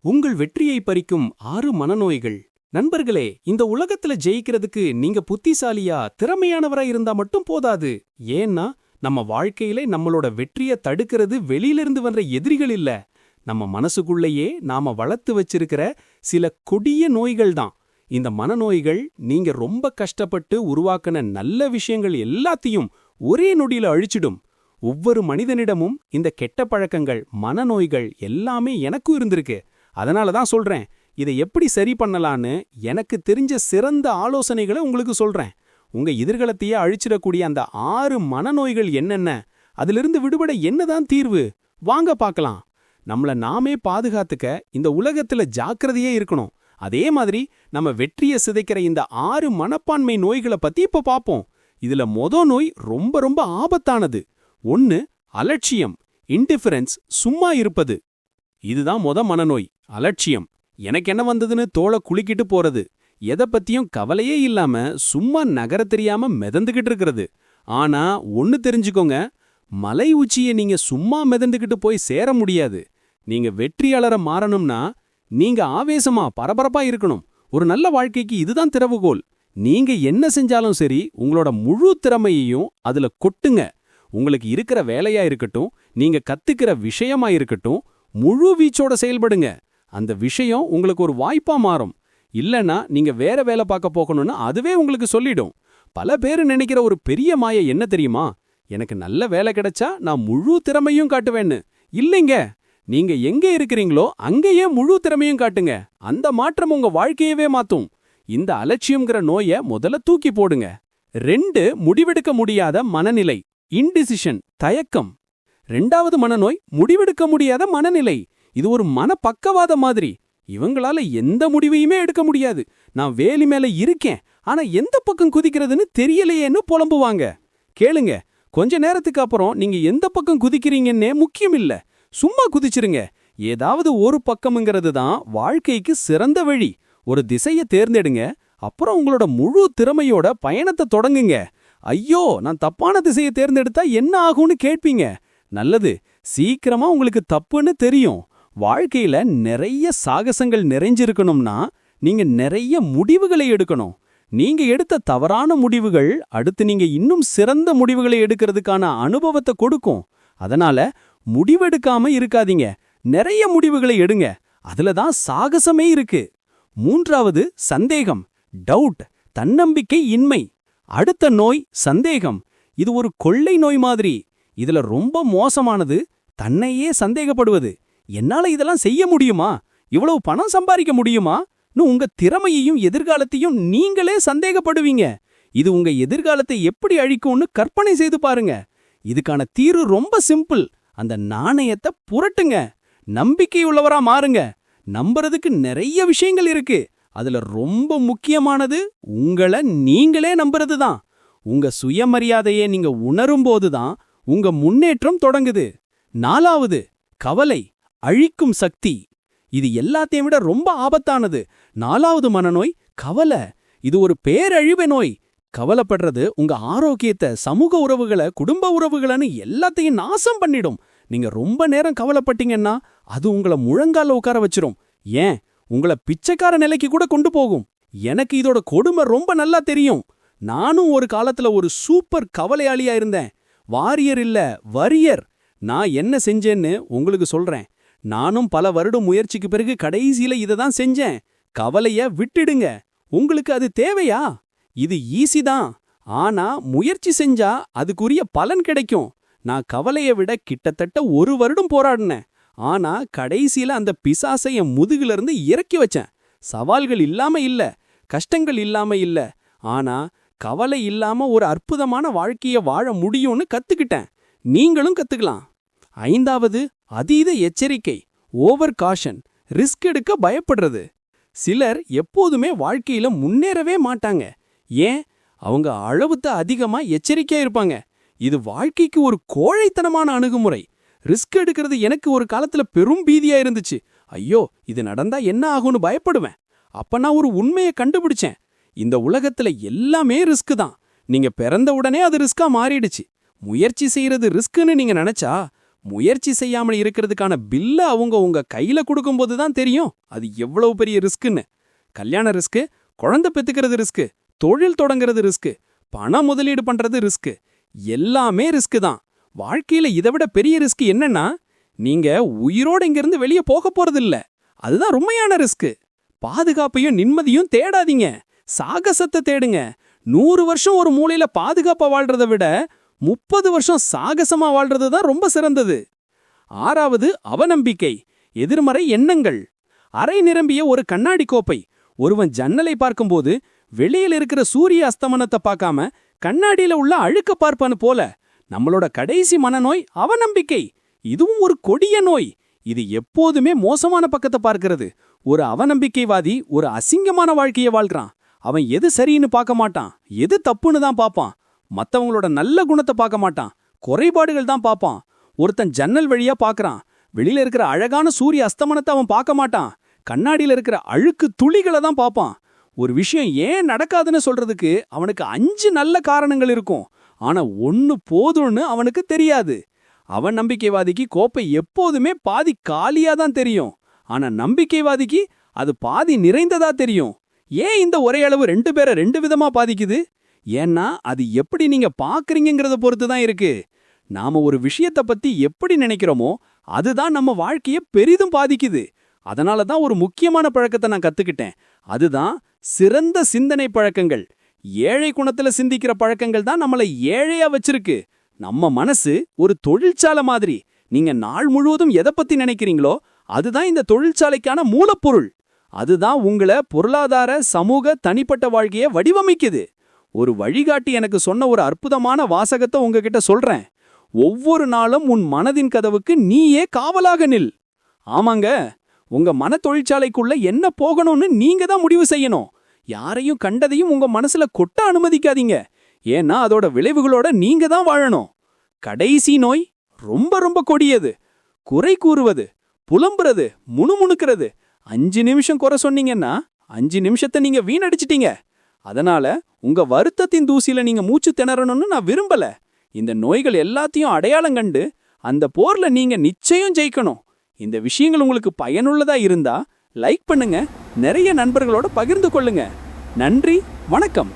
உங்கள் வெற்றியை பறிக்கும் ஆறு மனநோய்கள். நண்பர்களே இந்த உலகத்துல ஜெயிக்கிறதுக்கு நீங்க புத்திசாலியா திறமையானவரா இருந்தா மட்டும் போதாது. ஏன்னா நம்ம வாழ்க்கையிலே நம்மளோட வெற்றிய தடுக்கிறது வெளியிலிருந்து வர்ற எதிரிகள் இல்ல. நம்ம மனசுக்குள்ளேயே நாம வளர்த்து வச்சிருக்கிற சில கொடிய நோய்கள் தான். இந்த மனநோய்கள் நீங்க ரொம்ப கஷ்டப்பட்டு உருவாக்கின நல்ல விஷயங்கள் எல்லாத்தையும் ஒரே நொடியில அழிச்சிடும். ஒவ்வொரு மனிதனிடமும் இந்த கெட்ட பழக்கங்கள் மனநோய்கள் எல்லாமே எனக்கும் இருந்திருக்கு. அதனால தான் சொல்றேன். இதை எப்படி சரி பண்ணலான்னு எனக்கு தெரிஞ்ச சிறந்த ஆலோசனைகளை உங்களுக்கு சொல்றேன். உங்க எதிர்காலத்தையே அழிச்சிடக்கூடிய அந்த ஆறு மனநோய்கள் என்னென்ன? அதிலிருந்து விடுபட என்னதான் தீர்வு? வாங்க பார்க்கலாம். நம்மள நாமே பாதுகாத்துக்க இந்த உலகத்துல ஜாக்கிரதையே இருக்கணும். அதே மாதிரி நம்ம வெற்றியை சிதைக்கிற இந்த ஆறு மனப்பான்மை நோய்களை பத்தி இப்ப பாப்போம். இதுல மொத நோய் ரொம்ப ரொம்ப ஆபத்தானது. ஒன்னு அலட்சியம் இன்டிஃபரன்ஸ் சும்மா இருப்பது. இதுதான் மொத மனநோய் அலட்சியம். எனக்கு என்ன வந்ததுன்னு தோலை குளிக்கிட்டு போறது. எதை பத்தியும் கவலையே இல்லாம சும்மா நகர தெரியாம மிதந்துகிட்டு இருக்கிறது. ஆனா ஒன்னு தெரிஞ்சுக்கோங்க மலை உச்சியை நீங்க சும்மா மிதந்துகிட்டு போய் சேர முடியாது. நீங்க வெற்றியாளரை மாறணும்னா நீங்க ஆவேசமா பரபரப்பா இருக்கணும். ஒரு நல்ல வாழ்க்கைக்கு இதுதான் திறவுகோல். நீங்க என்ன செஞ்சாலும் சரி உங்களோட முழு திறமையையும் அதுல கொட்டுங்க. உங்களுக்கு இருக்கிற வேலையா இருக்கட்டும் நீங்க கத்துக்கிற விஷயமா இருக்கட்டும் முழு வீச்சோட செயல்படுங்க. அந்த விஷயம் உங்களுக்கு ஒரு வாய்ப்பா மாறும். இல்லனா நீங்க வேற வேலை பார்க்க போகணும்னு அதுவே உங்களுக்கு சொல்லிடும். பல பேர் நினைக்கிற ஒரு பெரிய மாய என்ன தெரியுமா? எனக்கு நல்ல வேலை கிடைச்சா நான் முழு திறமையும் காட்டுவேன்னு. இல்லைங்க. நீங்க எங்க இருக்கிறீங்களோ அங்கேயே முழு திறமையும் காட்டுங்க. அந்த மாற்றம் உங்க வாழ்க்கையவே மாத்தும். இந்த அலட்சியம்ங்கிற நோய முதல்ல தூக்கி போடுங்க. ரெண்டு முடிவெடுக்க முடியாத மனநிலை. இன்டிசிஷன் தயக்கம். ரெண்டாவது மனநோய் முடிவெடுக்க முடியாத மனநிலை. இது ஒரு மன பக்கவாத மாதிரி. இவங்களால எந்த முடிவையுமே எடுக்க முடியாது. நான் வேலி மேல இருக்கேன். ஆனா எந்த பக்கம் குதிக்கிறதுன்னு தெரியலையேன்னு புலம்புவாங்க. கேளுங்க. கொஞ்ச நேரத்துக்கு அப்புறம் நீங்க எந்த பக்கம் குதிக்கிறீங்கன்னே முக்கியம் இல்ல சும்மா குதிச்சிருங்க. ஏதாவது ஒரு பக்கம்ங்கிறது தான் வாழ்க்கைக்கு சிறந்த வழி. ஒரு திசைய தேர்ந்தெடுங்க. அப்புறம் உங்களோட முழு திறமையோட பயணத்தை தொடங்குங்க. ஐயோ நான் தப்பான திசையை தேர்ந்தெடுத்தா என்ன ஆகும்னு கேட்பீங்க. நல்லது. சீக்கிரமா உங்களுக்கு தப்புன்னு தெரியும். வாழ்க்கையில நிறைய சாகசங்கள் நிறைஞ்சிருக்கணும்னா நீங்க நிறைய முடிவுகளை எடுக்கணும். நீங்க எடுத்த தவறான முடிவுகள் அடுத்து நீங்க இன்னும் சிறந்த முடிவுகளை எடுக்கிறதுக்கான அனுபவத்தை கொடுக்கும். அதனால முடிவெடுக்காம இருக்காதீங்க. நிறைய முடிவுகளை எடுங்க. அதுல தான் சாகசமே இருக்கு. மூன்றாவது சந்தேகம் டவுட் தன்னம்பிக்கை இன்மை. அடுத்த நோய் சந்தேகம். இது ஒரு கொள்ளை நோய் மாதிரி. இதுல ரொம்ப மோசமானது தன்னையே சந்தேகப்படுவது. என்னால இதெல்லாம் செய்ய முடியுமா? இவ்வளவு பணம் சம்பாதிக்க முடியுமா? உங்க திறமையையும் எதிர்காலத்தையும் நீங்களே சந்தேகப்படுவீங்க. இது உங்க எதிர்காலத்தை எப்படி அழிக்கும்னு கற்பனை செய்து பாருங்க. இதுக்கான தீர்வு ரொம்ப சிம்பிள். அந்த நாணயத்தை புரட்டுங்க. நம்பிக்கையுள்ளவரா மாறுங்க. நம்புறதுக்கு நிறைய விஷயங்கள் இருக்கு. அதுல ரொம்ப முக்கியமானது உங்களை நீங்களே நம்புறது தான் உங்க சுயமரியாதையை நீங்க உணரும்போது தான் உங்க முன்னேற்றம் தொடங்குது. நாலாவது கவலை அழிக்கும் சக்தி. இது எல்லாத்தையும் விட ரொம்ப ஆபத்தானது. நாலாவது மனநோய் கவலை. இது ஒரு பேரழிவு நோய். கவலைப்படுறது உங்க ஆரோக்கியத்தை சமூக உறவுகளை குடும்ப உறவுகளைன்னு எல்லாத்தையும் நாசம் பண்ணிடும். நீங்க ரொம்ப நேரம் கவலைப்பட்டீங்கன்னா அது உங்களை முழங்கால உட்கார வச்சிரும். ஏன்? உங்களை பிச்சைக்கார நிலைக்கு கூட கொண்டு போகும். எனக்கு இதோட கொடுமை ரொம்ப நல்லா தெரியும். நானும் ஒரு காலத்துல ஒரு சூப்பர் கவலையாளியா இருந்தேன். வாரியர் இல்ல வரியர். நான் என்ன செஞ்சேன்னு உங்களுக்கு சொல்றேன். நானும் பல வருடம் முயற்சிக்கு பிறகு கடைசியில இதை தான் செஞ்சேன். கவலைய விட்டுடுங்க. உங்களுக்கு அது தேவையா? இது ஈஸி தான். ஆனா முயற்சி செஞ்சா அதுக்குரிய பலன் கிடைக்கும். நான் கவலைய விட கிட்டத்தட்ட ஒரு வருடம் போராடினேன். ஆனா கடைசியில அந்த பிசாசை என் முதுகுல இருந்து இறக்கி வச்சேன். சவால்கள் இல்லாம இல்ல கஷ்டங்கள் இல்லாம இல்ல. ஆனா கவலை இல்லாம ஒரு அற்புதமான வாழ்க்கைய வாழ முடியும்னு கத்துக்கிட்டேன். நீங்களும் கத்துக்கலாம். ஐந்தாவது அதீத எச்சரிக்கை ஓவர் காஷன் ரிஸ்க் எடுக்க பயப்படுறது. சிலர் எப்போதுமே வாழ்க்கையில முன்னேறவே மாட்டாங்க. ஏன்? அவங்க அளவுத்த அதிகமா எச்சரிக்கையா இருப்பாங்க. இது வாழ்க்கைக்கு ஒரு கோழைத்தனமான அணுகுமுறை. ரிஸ்க் எடுக்கிறது எனக்கு ஒரு காலத்துல பெரும் பீதியா இருந்துச்சு. ஐயோ இது நடந்தா என்ன ஆகும்னு பயப்படுவேன். அப்ப நான் ஒரு உண்மையை கண்டுபிடிச்சேன். இந்த உலகத்துல எல்லாமே ரிஸ்க் தான். நீங்க பிறந்த உடனே அது ரிஸ்கா மாறிடுச்சு. முயற்சி செய்யறது ரிஸ்க்னு நீங்க நினைச்சா முயற்சி செய்யாமல் இருக்கிறதுக்கான பில்ல அவங்க உங்க கையில கொடுக்கும்போது தான் தெரியும். அது எவ்வளவு பெரிய ரிஸ்க்குன்னு. கல்யாண ரிஸ்க்கு குழந்தை பெத்துக்கிறது ரிஸ்க்கு தொழில் தொடங்குறது ரிஸ்க்கு பணம் முதலீடு பண்றது ரிஸ்க்கு எல்லாமே ரிஸ்க்கு தான். வாழ்க்கையில இதை விட பெரிய ரிஸ்க் என்னன்னா நீங்க உயிரோட இங்கிருந்து வெளியே போக போறது இல்ல அதுதான் உண்மையான ரிஸ்க் பாதுகாப்பையும் நிம்மதியும் தேடாதீங்க. சாகசத்தை தேடுங்க. நூறு வருஷம் ஒரு மூலையில பாதுகாப்பா வாழ்றதை விட முப்பது வருஷம் சாகசமா வாழ்றது தான் ரொம்ப சிறந்தது. ஆறாவது அவநம்பிக்கை எதிர்மறை எண்ணங்கள். அரை நிரம்பிய ஒரு கண்ணாடி கோப்பை. ஒருவன் ஜன்னலை பார்க்கும்போது வெளியில் இருக்கிற சூரிய அஸ்தமனத்தை பார்க்காம கண்ணாடியில உள்ள அழுக்க பார்ப்பானு போல நம்மளோட கடைசி மனநோய் அவநம்பிக்கை. இதுவும் ஒரு கொடிய நோய். இது எப்போதுமே மோசமான பக்கத்தை பார்க்கிறது. ஒரு அவநம்பிக்கைவாதி ஒரு அசிங்கமான வாழ்க்கையை வாழ்கிறான் அவன் எது சரின்னு பார்க்க மாட்டான். எது தப்புன்னு தான் பார்ப்பான். மத்தவங்களோட நல்ல குணத்தை பார்க்க மாட்டான். குறைபாடுகள் தான் பார்ப்பான். ஒருத்தன் ஜன்னல் வழியா பார்க்கறான். வெளியில இருக்கிற அழகான சூரிய அஸ்தமனத்தை அவன் பார்க்க மாட்டான். கண்ணாடியில இருக்கிற அழுக்கு துளிகளை தான் பார்ப்பான். ஒரு விஷயம் ஏன் நடக்காதுன்னு சொல்றதுக்கு அவனுக்கு அஞ்சு நல்ல காரணங்கள் இருக்கும். ஆனா ஒன்னு போதும்னு அவனுக்கு தெரியாது. அவன் நம்பிக்கைவாதிக்கு கோப்பை எப்போதுமே பாதி காலியா தான் தெரியும். ஆனா நம்பிக்கைவாதிக்கு அது பாதி நிறைந்ததா தெரியும். ஏன் இந்த ஒரே அளவு ரெண்டு பேரை ரெண்டு விதமா பாதிக்குது? ஏன்னா அது எப்படி நீங்க பாக்குறீங்கங்கறத பொறுத்து தான் இருக்கு. நாம ஒரு விஷயத்த பத்தி எப்படி நினைக்கிறோமோ அதுதான் நம்ம வாழ்க்கைய பெரிதும் பாதிக்குது. அதனால தான் ஒரு முக்கியமான பழக்கத்தை நான் கத்துக்கிட்டேன். அதுதான் சிறந்த சிந்தனை பழக்கங்கள். ஏழை குணத்துல சிந்திக்கிற பழக்கங்கள் தான் நம்மள ஏழையா வச்சிருக்கு. நம்ம மனசு ஒரு தொழிற்சாலை மாதிரி. நீங்க நாள் முழுவதும் எதை பத்தி நினைக்கிறீங்களோ அதுதான் இந்த தொழிற்சாலைக்கான மூலப்பொருள். அதுதான் உங்கள பொருளாதார சமூக தனிப்பட்ட வாழ்க்கைய வடிவமைக்குது. ஒரு வழிகாட்டி எனக்கு சொன்ன ஒரு அற்புதமான வாசகத்தை உங்ககிட்ட சொல்றேன். ஒவ்வொரு நாளும் உன் மனதின் கதவுக்கு நீயே காவலாக நில். ஆமாங்க உங்க மன தொழிற்சாலைக்குள்ள என்ன போகணும்னு நீங்க தான் முடிவு செய்யணும். யாரையும் கண்டதையும் உங்க மனசுல கொட்ட அனுமதிக்காதீங்க. ஏன்னா அதோட விளைவுகளோட நீங்க தான் வாழணும். கடைசி நோய் ரொம்ப ரொம்ப கொடியது. குறை கூறுவது புலம்புறது முணுமுணுக்கிறது. அஞ்சு நிமிஷம் குறை சொன்னீங்கன்னா அஞ்சு நிமிஷத்தை நீங்க வீணடிச்சிட்டீங்க. அதனால உங்க வருத்தத்தின் தூசியில நீங்க மூச்சு திணறணும்னு நான் விரும்பல. இந்த நோய்கள் எல்லாத்தையும் அடையாளம் கண்டு அந்த போர்ல நீங்க நிச்சயம் ஜெயிக்கணும். இந்த விஷயங்கள் உங்களுக்கு பயனுள்ளதா இருந்தா லைக் பண்ணுங்க. நிறைய நண்பர்களோட பகிர்ந்து கொள்ளுங்க. நன்றி வணக்கம்.